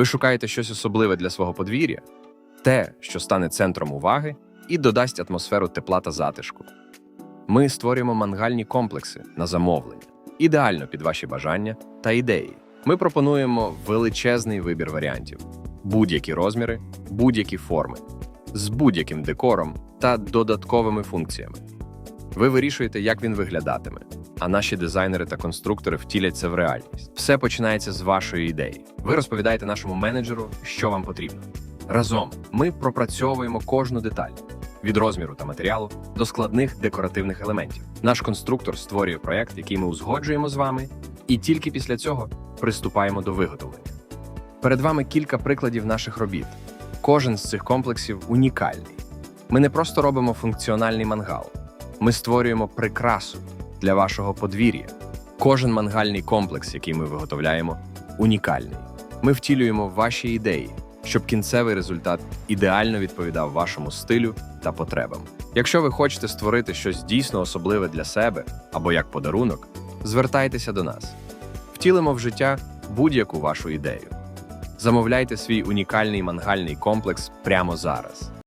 Ви шукаєте щось особливе для свого подвір'я, те, що стане центром уваги і додасть атмосферу тепла та затишку. Ми створюємо мангальні комплекси на замовлення, ідеально під ваші бажання та ідеї. Ми пропонуємо величезний вибір варіантів, будь-які розміри, будь-які форми, з будь-яким декором та додатковими функціями. Ви вирішуєте, як він виглядатиме, а наші дизайнери та конструктори втілять це в реальність. Все починається з вашої ідеї. Ви розповідаєте нашому менеджеру, що вам потрібно. Разом ми пропрацьовуємо кожну деталь від розміру та матеріалу до складних декоративних елементів. Наш конструктор створює проект, який ми узгоджуємо з вами, і тільки після цього приступаємо до виготовлення. Перед вами кілька прикладів наших робіт. Кожен з цих комплексів унікальний. Ми не просто робимо функціональний мангал, ми створюємо прикрасу для вашого подвір'я. Кожен мангальний комплекс, який ми виготовляємо, унікальний. Ми втілюємо ваші ідеї, щоб кінцевий результат ідеально відповідав вашому стилю та потребам. Якщо ви хочете створити щось дійсно особливе для себе або як подарунок, звертайтеся до нас. Втілимо в життя будь-яку вашу ідею. Замовляйте свій унікальний мангальний комплекс прямо зараз.